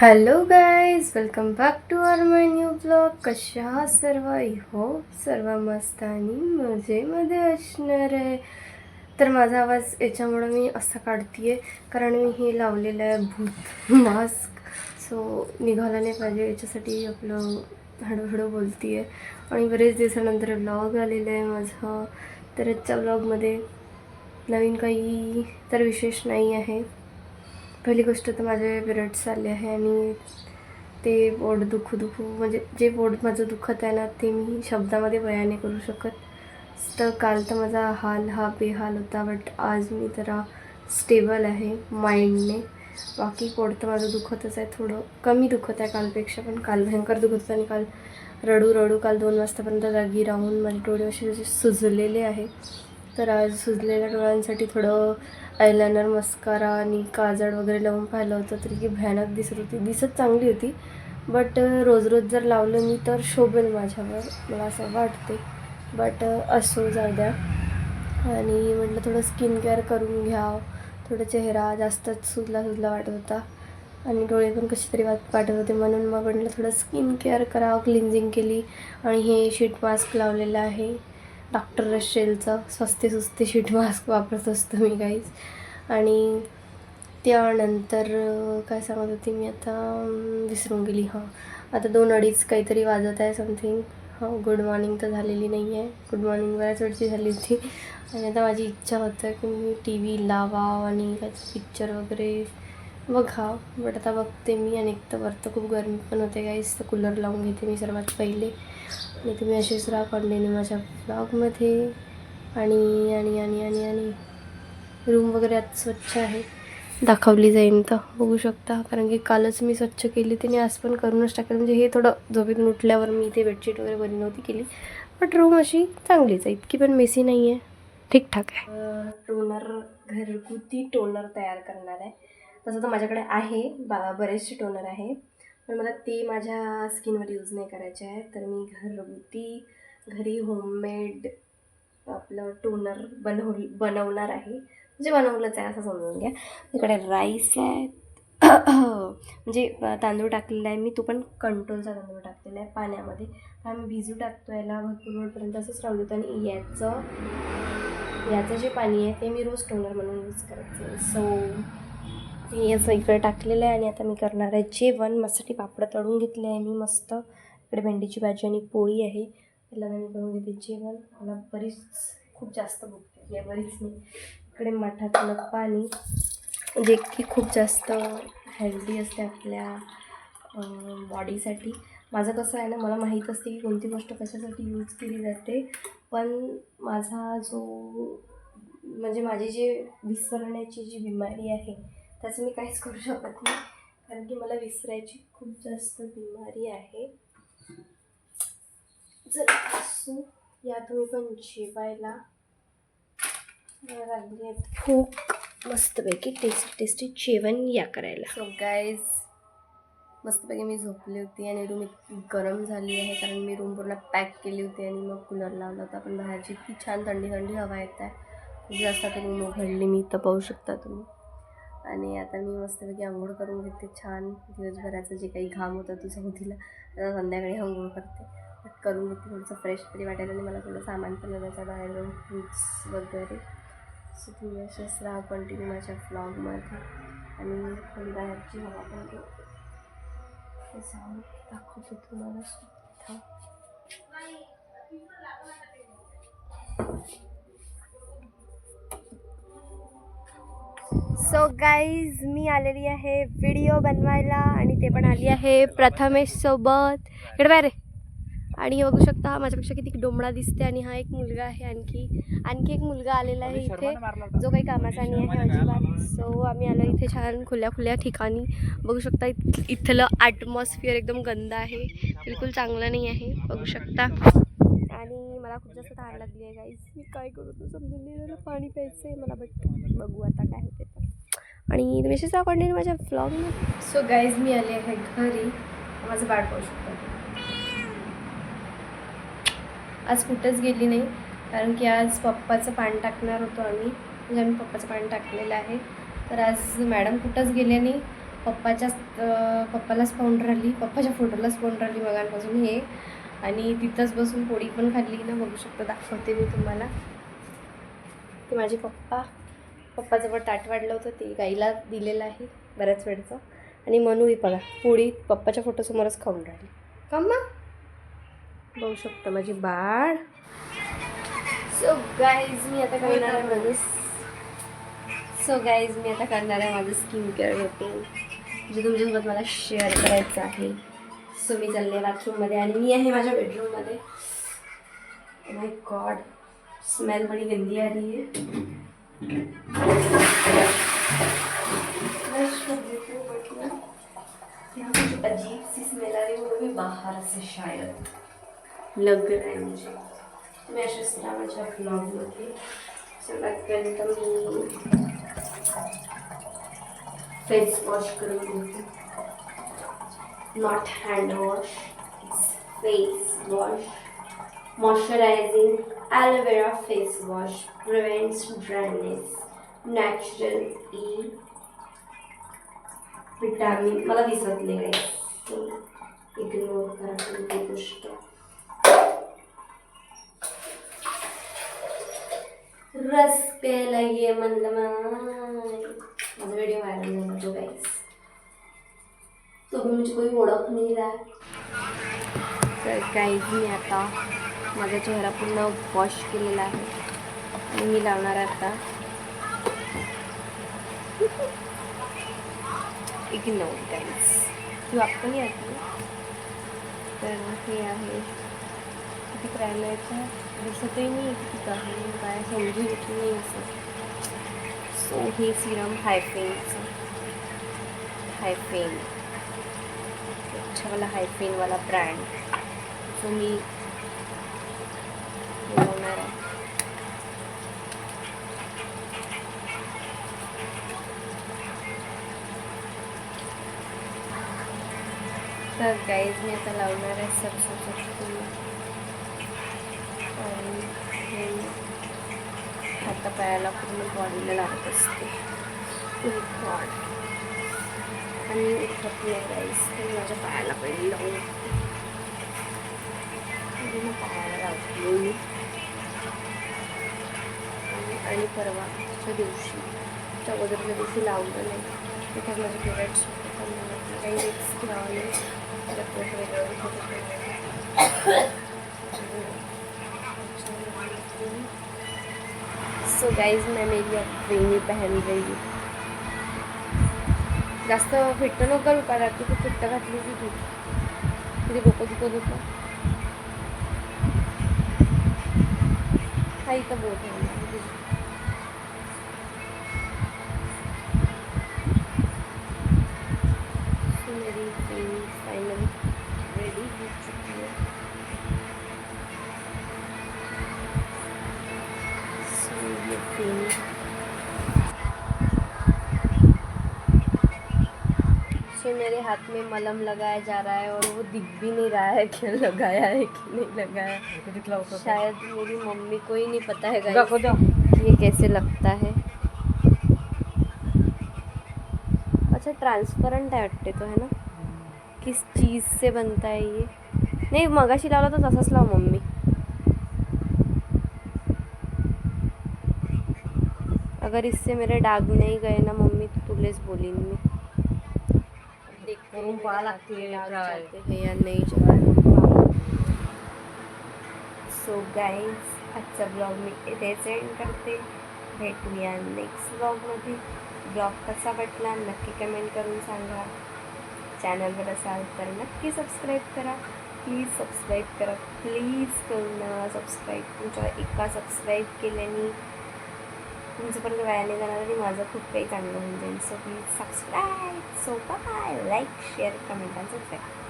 Hello guys welcome back to our my new blog कशा सर्व? हो सर्व मस्त आणि मजेमध्ये असणार आहे. तर माझा आवाज याच्यामुळं मी असा काढते कारण मी हे लावलेलं आहे भूत मास्क सो निघाला नाही पाहिजे याच्यासाठी आपलं हळूहळू बोलते आहे आणि बरेच दिवसानंतर ब्लॉग आलेलं आहे माझं. तर आजच्या ब्लॉगमध्ये नवीन काही तर विशेष नाही आहे. पहिली गोष्ट तर माझे पिरियड्स आले आहे आणि ते पोट दुखू दुखू म्हणजे जे पोट माझं दुखत आहे ना ते मी शब्दामध्ये बयाने करू शकत. तर काल तर माझा हाल हा बेहाल होता बट आज मी जरा स्टेबल आहे माइंडने बाकी पोट तर माझं दुखतच आहे थोडं. कमी दुखत आहे कालपेक्षा पण काल भयंकर दुखत होतं आणि काल रडू रडू काल दोन वाजतापर्यंत जागी राहून माझे डोळे असे असे सुजलेले आहे. तर आज सुजलेल्या डोळ्यांसाठी थोडं आयलायनर मस्कारा आणि काजळ वगैरे लावून पाहिलं होतं तरी की भयानक दिसत होती. दिसत चांगली होती बट रोज रोज जर लावलं मी तर शोभेल माझ्यावर मला असं वाटते. बट असो जाऊ द्या. आणि म्हटलं थोडं स्किन केअर करून घ्या थोडं चेहरा जास्तच सुजला सुजला वाटत होता. आणि डोळे पण कसे तरी वाट वाटत होते म्हणून मग म्हटलं थोडं स्किन केअर करावं क्लिन्झिंग केली. आणि हे शीट मास्क लावलेलं आहे. डॉक्टर रशेलचं स्वस्ते सुस्ते शीट मास्क वापरत असतो मी काहीच आणि त्यानंतर काय सांगत होती मी आता? विसरून गेली हां. आता दोन अडीच काहीतरी वाजत आहे समथिंग हां गुड मॉर्निंग तर झालेली नाही आहे. गुड मॉर्निंग बऱ्याच वेळची झाली होती. आणि आता माझी इच्छा होतं की मी टी व्ही लावा आणि काहीच पिक्चर वगैरे बघा बट आता बघते मी आणि एक तर वरतं खूप गरमी पण होते काहीच तर कूलर लावून घेते मी सर्वात पहिले. आणि तुम्ही असेच राहा कंटिन्यू माझ्या ब्लॉगमध्ये आणि आणि आणि आणि आणि. रूम वगैरे आज स्वच्छ आहे. दाखवली जाईन तर बघू शकता. कारण की कालच मी स्वच्छ केली. त्याने आज पण करूनच टाकेल. म्हणजे हे थोडं झोपेतून उठल्यावर मी इथे बेडशीट वगैरे बरी नव्हती केली. बट रूम अशी चांगलीच आहे. इतकी पण मेसी नाही आहे ठीकठाक आहे. टोनर घरगुती टोनर तयार करणार आहे. तसं तर माझ्याकडे आहे. बा बरेचसे टोनर आहे पण मला ते माझ्या स्किनवर यूज नाही करायचे आहे तर मी घरगुती घरी होममेड आपलं टोनर बनव बनवणार आहे. म्हणजे बनवलंच आहे असं समजून घ्या. इकडे राईस आहे म्हणजे तांदूळ टाकलेला आहे मी. तो पण कंट्रोलचा तांदूळ टाकलेला आहे पाण्यामध्ये. तर आम्ही भिजू टाकतो याला भरपूर वेळपर्यंत. असंच राहू देतो. आणि याचं याचं जे पाणी आहे ते मी रोज टोनर म्हणून यूज करायचं सो हे असं इकडे टाकलेलं आहे आणि आता मी करणार आहे जेवण. मस्तसाठी पापड तळून घेतले आहे मी मस्त. इकडे भेंडीची भाजी आणि पोळी आहे. त्याला मी करून घेते जेवण. मला बरीच खूप जास्त भूक लागली आहे बरीच नाही इकडे मठातलं पाणी. म्हणजे जे की खूप जास्त हेल्दी असते आपल्या बॉडीसाठी माझं कसं आहे ना मला माहीत असते की कोणती गोष्ट कशासाठी यूज केली जाते. पण माझा जो म्हणजे माझी जे विसरण्याची जी बिमारी आहे त्याचं मी काहीच करू शकत नाही. कारण की मला विसरायची खूप जास्त बिमारी आहे. जर असू या तुम्ही पण जेवायला लागली आहेत खूप मस्तपैकी टेस्टी टेस्टी जेवण या करायला. सो गाईज मस्तपैकी मी झोपली होती आणि रूम इतकी गरम झाली आहे कारण मी रूम पूर्ण पॅक केली होती आणि मग कूलर लावला होता. पण बाहेरची इतकी छान थंडी थंडी हवा येत आहे. जास्त आता रूम उघडली मी तर पाहू शकता तुम्ही. आणि आता मी मस्तपैकी आंघोळ करून घेते छान. दिवसभराचं जे काही घाम होतं तो सौदीला आता संध्याकाळी आंघोळ करते. करून घेते थोडंसं फ्रेश तरी वाटेल आणि मला थोडं सामान पण आणायचं बाहेर जाऊन फ्रूट्स वगैरे. सो तुम्ही असेच राहा कंटिन्यू माझ्या फ्लॉगमध्ये आणि थोडी बाहेरची हवा पण ते जाऊन दाखवते तुम्हाला सुद्धा. सो गाईज मी आलेली आहे व्हिडिओ बनवायला आणि ते पण आली आहे प्रथमेश सोबत. इकडे आहे. आणि हे बघू शकता हा माझ्यापेक्षा किती डोंबळा दिसते आणि हा एक मुलगा आहे आणखी. आणखी एक मुलगा आलेला आहे इथे. जो काही कामाचा नाही आहे अजिबात. सो आम्ही आलो इथे छान खुल्या खुल्या ठिकाणी. बघू शकता इथलं ॲटमॉस्फिअर एकदम गंद आहे. बिलकुल चांगलं नाही आहे. बघू शकता. आणि मला खूप जास्त तहान लागली आहे गाईज मी काय करू? तो समजून नाही. पाणी प्यायचं आहे मला बट बघू आता काय होते तर आणि विशेष असेच कंटिन्यू माझ्या ब्लॉगमध्ये सो गाईज मी आले आहे घरी. माझं बाळ पाहू शकतो. आज कुठंच गेली नाही कारण की आज पप्पाचं पाणी टाकणार होतो आम्ही. म्हणजे आम्ही पप्पाचं पाणी टाकलेलं आहे. तर आज मॅडम कुठंच गेले नाही. पप्पाच्याच पप्पालाच पाहून राहिली. पप्पाच्या फोटोलाच पाहून राहिली मगांपासून हे. आणि तिथंच बसून पोळी पण खाल्ली ना बघू शकतो दाखवते मी तुम्हाला. ते माझे पप्पा. पप्पाजवळ ताट वाढलं होतं ते गाईला दिलेलं आहे बऱ्याच वेळचं. आणि मनूही बघा पोळी पप्पाच्या फोटोसमोरच खाऊन राहिली. का मग? बघू शकता माझी बाळ. सो गाईज मी आता करणार आहे माझं सो गाईज मी आता करणार आहे माझं स्किन केअर रुटीन जे तुमच्यासोबत मला शेअर करायचं आहे. सो मी चालले बाथरूममध्ये आणि मी आहे माझ्या बेडरूममध्ये माय गॉड स्मेल बड़ी गंदी आली आहे है ब्रश कर देती हूँ बट ना यहाँ कुछ अजीब सी स्मेल आ रही है वो भी बाहर से शायद लग रहा है मुझे मी अशीच रामाच्या ब्लॉगमध्ये सगळ्यात मी फेस वॉश करून घेते. Not hand wash face wash moisturising aloe vera face wash prevents dryness natural E vitamin मला दिसत नाही काही गोष्ट रस प्यायला ये म्हणलं माय माझा व्हिडिओ व्हायरल झाला तो गाईस तुम्ही म्हणजे कोणी ओळख नाही रहा तर काहीच मी आता माझा चेहरा पूर्ण वॉश केलेला आहे. आणि मी लावणार आहे आता इग्नोर गाईज तू आपण या तर हे आहे. किती प्रायमरचं दिसतही नाही किती आहे काय समजू येत नाही असं. सो हे सिरम हायफेनचं हायफेन अच्छावाला हायफेनवाला ब्रँड सो मी लावणार आहे तर गाईज मी आता लावणार आहे सबसं आणि हे हातापायाला पूर्ण बॉडीला लागत असते. खूप आणि उठत नाही गाईस तर माझ्या पायाला पहिले लावून म्हणजे पायाला लावते मी. आणि- आणि परवाच्या दिवशी त्या अगोदरच्या दिवशी लावलं नाही. तिथं माझे पिरियड्स होते पण मी म्हटलं काही रिक्स घ्यावं नाही त्याला पोट वेगळं सो गाइज मैं मेरी अपनी पहन रही हूँ जास्त फिट्ट नको घालू का रात्री खूप फिट्ट घातली की तू किती डोकं दुखत होतं हा। इथं बोट आहे पेन सो मेरे हाथ में मलम लगाया जा रहा है और वो दिख भी नहीं रहा है कि लगाया है कि नहीं लगाया शायद मेरी मम्मी को ही नहीं पता है guys, ये कैसे लगता है। अच्छा ट्रांसपरंट है वाटते तो है ना? किस चीज़ से बनता है ये? नहीं मगाशी लावला तर तसाच लाव मम्मी। अगर इससे मेरे दाग नहीं गए ना मम्मी तो तुलेच बोलीन मी। काय. जाते हैं या नहीं सो गाईज आजचा ब्लॉग मी इथेच एंड करते भेटूया नेक्स्ट ब्लॉगमध्ये ब्लॉग कसा वाटला नक्की कमेंट करून सांगा। चॅनलवर असाल तर नक्की सबस्क्राईब करा। प्लीज़ सबस्क्राईब करा। प्लीज़ करून सबस्क्राईब तुमच्या एका सबस्क्राईब केल्याने तुमच्यापर्यंत वाया नाही जाणार आणि माझं खूप काही चांगलं होऊन जाईल. So please subscribe so bye like share comment आणि सबस्क्राईब